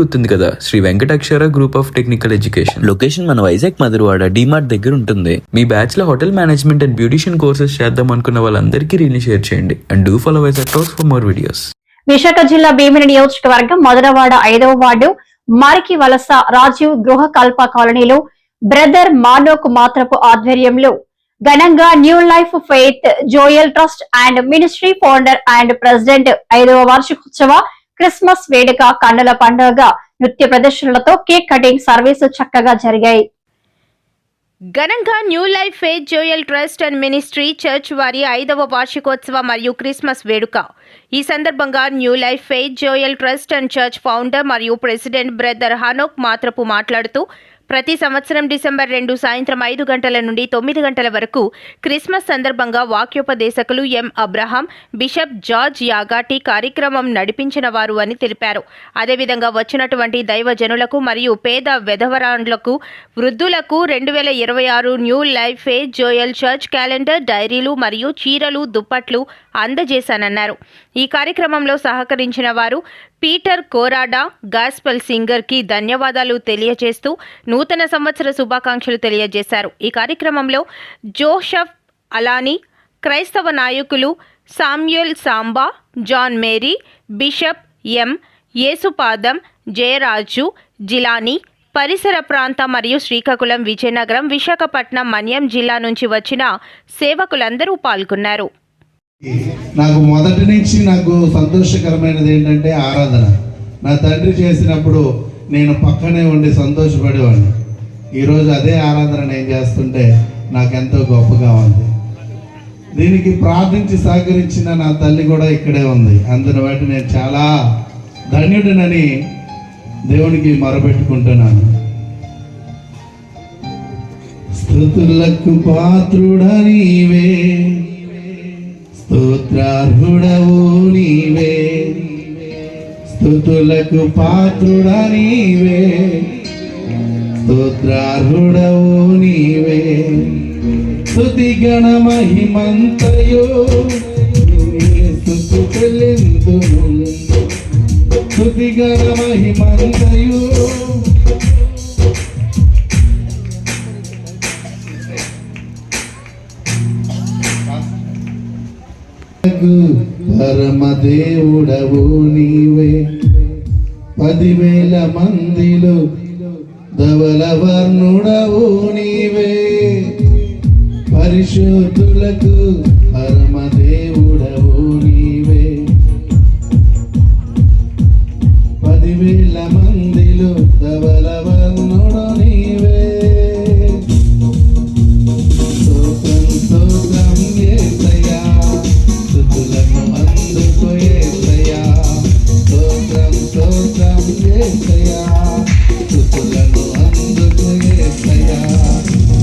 గుర్తుంది కదా. Sri Venkatakshara group of technical education location మన వైజాగ్ మధురవాడ డిమార్ట్ దగ్గర ఉంటుంది. మీ బ్యాచ్లో hotel management and beautician courses చేద్దాం అనుకున్న వాళ్ళందరికీ రీల్ని షేర్ చేయండి. And do follow Vizag talks for more videos Visakha జిల్లా భీమిని నియోజకవర్గం మొదలవాడ ఐదవ వార్డు మరికి వలస రాజీవ్ గృహ కల్ప కాలనీలో బ్రదర్ మానోక్ మాత్రపు ఆధ్వర్యంలో ఘనంగా new life faith Joel trust and ministry founder and president ఐదవ వార్షికోత్సవ క్రిస్మస్ వేడుక కన్నుల పండుగ నృత్య ప్రదర్శనలతో కేక్ కటింగ్ సర్వీసు చక్కగా జరిగాయి. ఘనంగా new life faith Joel trust and ministry church వారి ఐదవ వార్షికోత్సవ మరియు క్రిస్మస్ వేడుక. ఈ సందర్భంగా new life faith Joel trust and church founder మరియు ప్రెసిడెంట్ బ్రదర్ హనోక్ మాత్రపు మాట్లాడుతూ ప్రతి సంవత్సరం డిసెంబర్ రెండు సాయంత్రం ఐదు గంటల నుండి తొమ్మిది గంటల వరకు క్రిస్మస్ సందర్భంగా వాక్యోపదేశకులు M Abraham bishop George Yagati కార్యక్రమం నడిపించిన వారు అని తెలిపారు. అదేవిధంగా వచ్చినటువంటి దైవజనులకు మరియు పేద వెధవరాండ్లకు వృద్ధులకు రెండు వేల ఇరవై ఆరు new life faith Joel church calendar డైరీలు మరియు చీరలు దుప్పట్లు అందజేశానన్నారు. ఈ కార్యక్రమంలో సహకరించిన వారు పీటర్ కోరాడా? గాస్పల్ సింగర్కి ధన్యవాదాలు తెలియజేస్తూ నూతన సంవత్సర శుభాకాంక్షలు తెలియజేశారు. ఈ కార్యక్రమంలో జోషఫ్ అలానీ క్రైస్తవ నాయకులు Samuel Samba John Mary bishop M. Yesupadam Jayaraju Jilani పరిసర ప్రాంత మరియు శ్రీకాకుళం విజయనగరం విశాఖపట్నం మన్యం జిల్లా నుంచి వచ్చిన సేవకులందరూ పాల్గొన్నారు. నాకు మొదటి నుంచి నాకు సంతోషకరమైనది ఏంటంటే ఆరాధన. నా తండ్రి చేసినప్పుడు నేను పక్కనే ఉండి సంతోషపడేవాడిని. ఈరోజు అదే ఆరాధన నేను చేస్తుంటే నాకెంతో గొప్పగా ఉంది. దీనికి ప్రార్థించి సహకరించిన నా తల్లి కూడా ఇక్కడే ఉంది. అందుని బట్టి నేను చాలా ధన్యుడినని దేవునికి మొరపెట్టుకుంటున్నాను. స్థుతులకు పాత్రుడనివే స్తోత్రార్హుడవు నీవే. స్థుతులకు పాత్రుడ నీవే. స్తోత్రార్హుడవు నీవే. స్థుతి గణ మహిమంతయో స్థుతి చెల్లిందును స్తుతి గణ మహిమంతయో పరమదేవుడవు నీవే. పదివేల మందిలో ధవలవర్ణుడవు నీవే. పరిశుద్ధులకు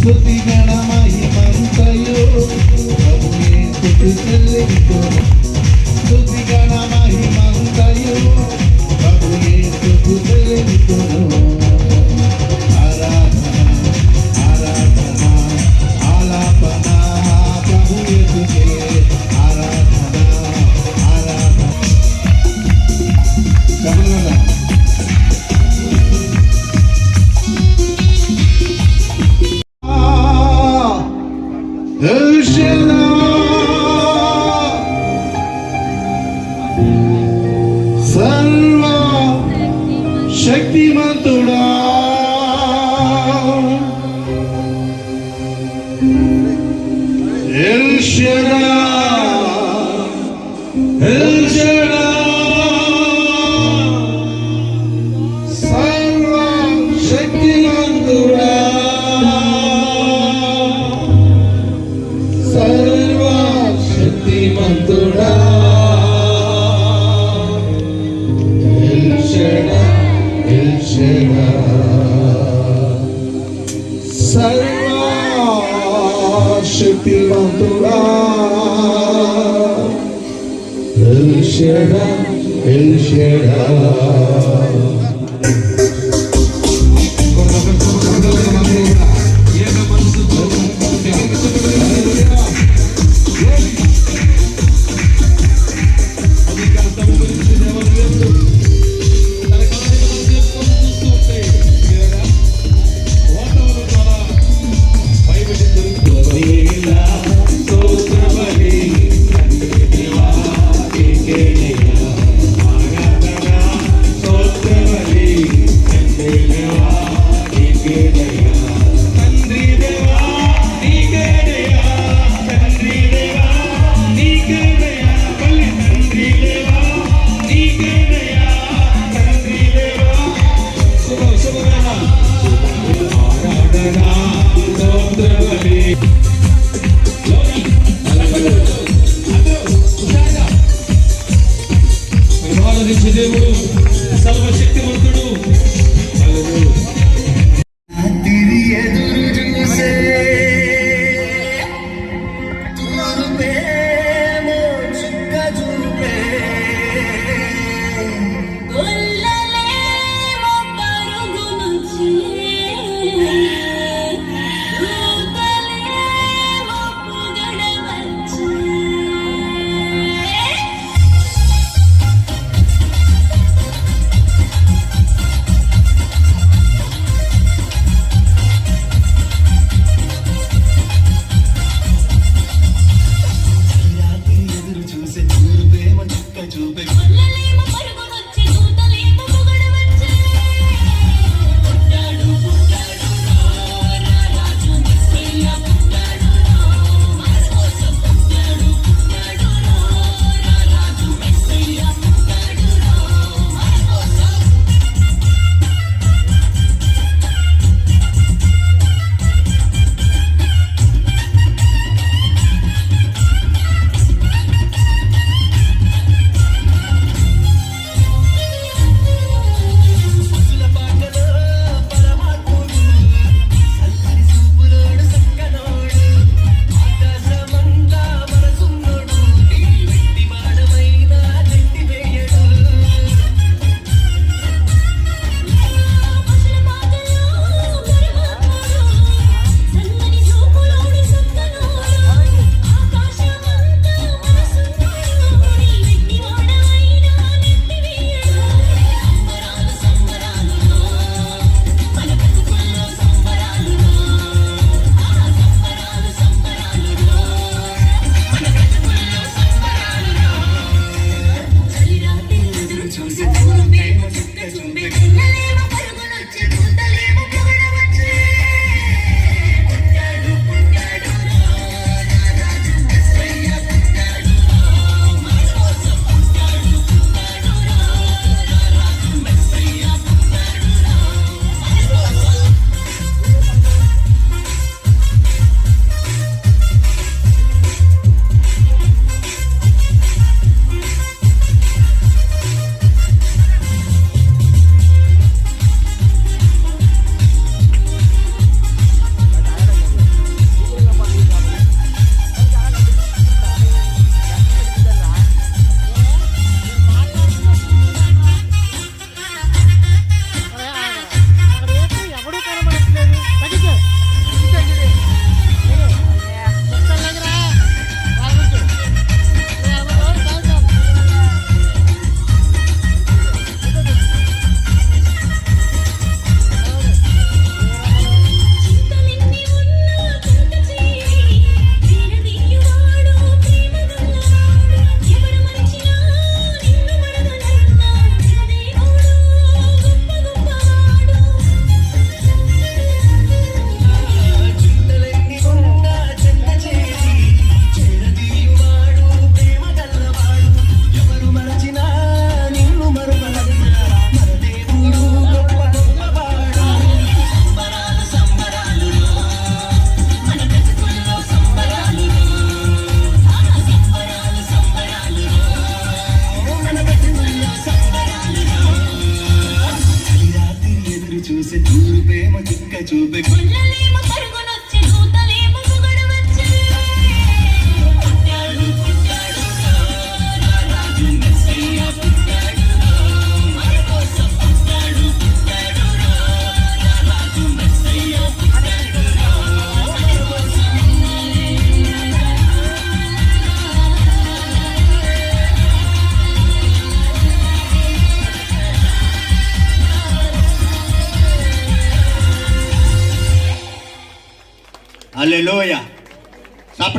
So Sutti Ganama Shaddai, El Shaddai. శక్తివంతుడు.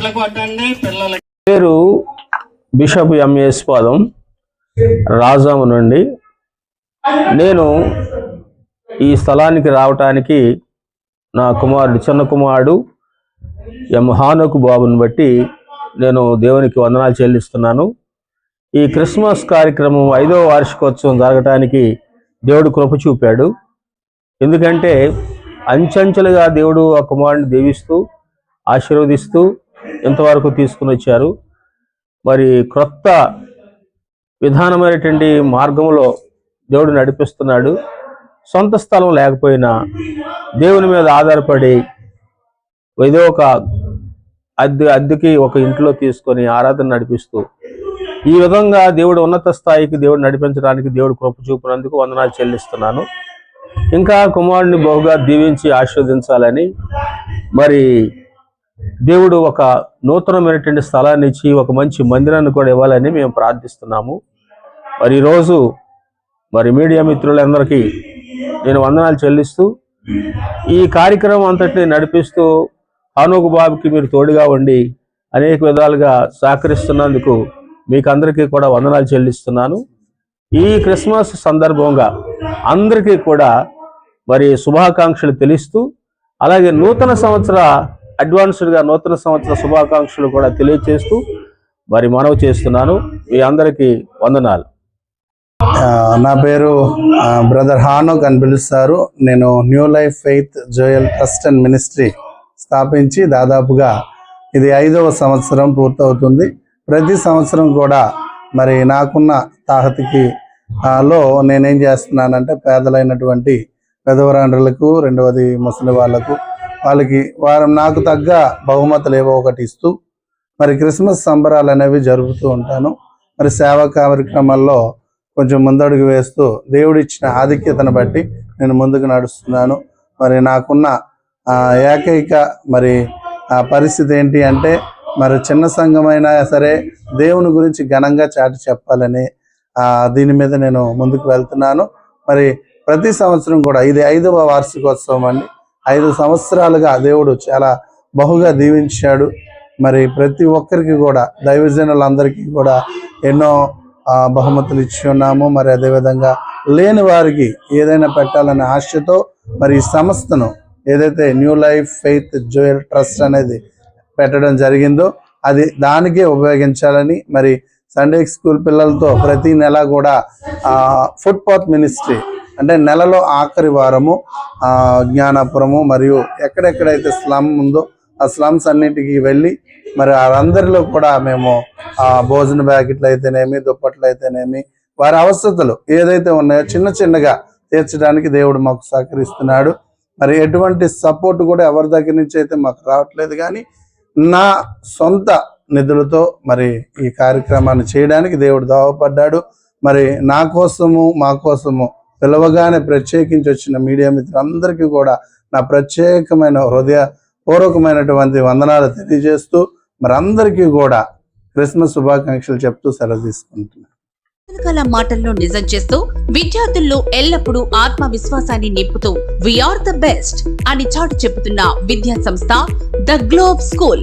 పిల్లలకి పేరు బిషప్ ఎంఎస్ పాదం రాజాము నుండి. నేను ఈ స్థలానికి రావటానికి నా కుమారుడు చిన్న కుమారుడు ఎం హానుకు బాబుని బట్టి నేను దేవునికి వందనాలు చెల్లిస్తున్నాను. ఈ క్రిస్మస్ కార్యక్రమం ఐదవ వార్షికోత్సవం జరగటానికి దేవుడు కృప చూపాడు. ఎందుకంటే అంచెంచెలుగా దేవుడు ఆ కుమారుడిని దీవిస్తూ ఆశీర్వదిస్తూ ఇంతవరకు తీసుకుని వచ్చారు? మరి క్రొత్త విధానమైనటువంటి మార్గంలో దేవుడు నడిపిస్తున్నాడు. సొంత స్థలం లేకపోయినా దేవుని మీద ఆధారపడి ఏదో ఒక అద్దె అద్దెకి ఒక ఇంట్లో తీసుకొని ఆరాధన నడిపిస్తూ ఈ విధంగా దేవుడు ఉన్నత స్థాయికి దేవుడు నడిపించడానికి దేవుడు కృప చూపినందుకు వందనాలు చెల్లిస్తున్నాను. ఇంకా కుమారుడిని బహుగా దీవించి ఆస్వాదించాలని మరి దేవుడు ఒక నూతనమైనటువంటి స్థలాన్ని ఇచ్చి ఒక మంచి మందిరాన్ని కూడా ఇవ్వాలని మేము ప్రార్థిస్తున్నాము. మరి ఈరోజు మరి మీడియా మిత్రులందరికీ నేను వందనాలు చెల్లిస్తూ ఈ కార్యక్రమం అంతటిని నడిపిస్తూ హానూకు బాబుకి మీరు తోడుగా ఉండి అనేక విధాలుగా సహకరిస్తున్నందుకు మీకు అందరికీ కూడా వందనాలు చెల్లిస్తున్నాను. ఈ క్రిస్మస్ సందర్భంగా అందరికీ కూడా మరి శుభాకాంక్షలు తెలుస్తూ అలాగే నూతన సంవత్సర అడ్వాన్స్డ్గా నూతన సంవత్సర శుభాకాంక్షలు కూడా తెలియజేస్తూ మరి మనవి చేస్తున్నాను. మీ అందరికీ వందనాలు. నా పేరు బ్రదర్ హానోక్ అని పిలుస్తారు. నేను new life faith Joel trust and ministry స్థాపించి దాదాపుగా ఇది ఐదవ సంవత్సరం పూర్తవుతుంది. ప్రతి సంవత్సరం కూడా మరి నాకున్న తాహతికి లో నేనేం చేస్తున్నానంటే పేదలైనటువంటి పెదవరాండ్రులకు రెండవది ముసలి వాళ్ళకు వాళ్ళకి వారు నాకు తగ్గ బహుమతులు ఏవో ఒకటి ఇస్తూ మరి క్రిస్మస్ సంబరాలు అనేవి జరుపుతూ ఉంటాను. మరి సేవా కార్యక్రమాల్లో కొంచెం ముందడుగు వేస్తూ దేవుడిచ్చిన ఆధిక్యతను బట్టి నేను ముందుకు నడుస్తున్నాను. మరి నాకున్న ఏకైక మరి పరిస్థితి ఏంటి అంటే మరి చిన్న సంఘమైనా సరే దేవుని గురించి ఘనంగా చాటి చెప్పాలని దీని మీద నేను ముందుకు వెళ్తున్నాను. మరి ప్రతి సంవత్సరం కూడా ఇది ఐదవ వార్షికోత్సవం అండి. ఐదు సంవత్సరాలుగా దేవుడు చాలా బహుగా దీవించాడు. మరి ప్రతి ఒక్కరికి కూడా దైవజనులందరికీ కూడా ఎన్నో బహుమతులు ఇచ్చి ఉన్నాము. మరి అదేవిధంగా లేని వారికి ఏదైనా పెట్టాలనే ఆశతో మరి ఈ సంస్థను ఏదైతే new life faith Joel trust అనేది పెట్టడం జరిగిందో అది దానికే ఉపయోగించాలని మరి సండే స్కూల్ పిల్లలతో ప్రతి నెల కూడా ఫుట్పాత్ మినిస్ట్రీ అంటే నెలలో ఆఖరి వారము జ్ఞానాపురము మరియు ఎక్కడెక్కడైతే స్లమ్ ఉందో ఆ స్లమ్స్ అన్నిటికీ వెళ్ళి మరి వారందరిలో కూడా మేము ఆ భోజన బ్యాకెట్లు అయితేనేమి దుప్పట్లు అయితేనేమి వారి అవసరతలు ఏదైతే ఉన్నాయో చిన్న చిన్నగా తీర్చడానికి దేవుడు మాకు సహకరిస్తున్నాడు. మరి ఎటువంటి సపోర్ట్ కూడా ఎవరి దగ్గర నుంచి అయితే మాకు రావట్లేదు కానీ నా సొంత నిధులతో మరి ఈ కార్యక్రమాన్ని చేయడానికి దేవుడు దోహపడ్డాడు మరి నా కోసము మా కోసము పిలవగానే ప్రత్యేకించి వచ్చిన మీడియా మిత్రులందరికీ కూడా నా ప్రత్యేకమైన హృదయ పూర్వకమైనటువంటి వందనాలు తెలియజేస్తూ మరి అందరికీ కూడా క్రిస్మస్ శుభాకాంక్షలు చెప్తూ సెలవు తీసుకుంటున్నాను. వెనకాల మాటల్లో నిజం చేస్తూ విద్యార్థుల్లో ఎల్లప్పుడూ ఆత్మవిశ్వాసాన్ని నింపుతూ వీఆర్ ద బెస్ట్ అని చాటు చెబుతున్న విద్యా సంస్థ ద గ్లోబ్ స్కూల్